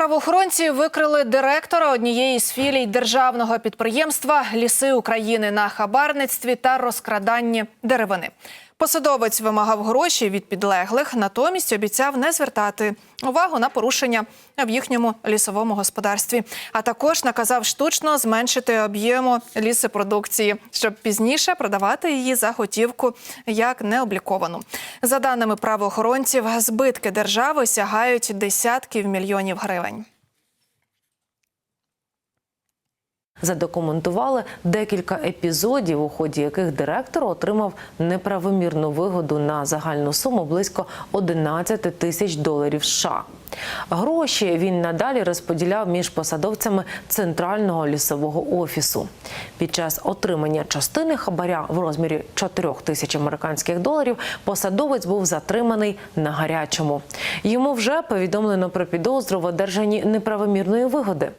Правоохоронці викрили директора однієї з філій державного підприємства Ліси України на хабарництві та розкраданні деревини. Посадовець вимагав гроші від підлеглих, натомість обіцяв не звертати увагу на порушення в їхньому лісовому господарстві, а також наказав штучно зменшити об'єму лісопродукції, щоб пізніше продавати її за готівку як необліковану. За даними правоохоронців, збитки держави сягають десятків мільйонів гривень. Задокументували декілька епізодів, у ході яких директор отримав неправомірну вигоду на загальну суму близько 11 тисяч доларів США. Гроші він надалі розподіляв між посадовцями центрального лісового офісу. Під час отримання частини хабаря в розмірі 4 тисяч американських доларів посадовець був затриманий на гарячому. Йому вже повідомлено про підозру в одержанні неправомірної вигоди.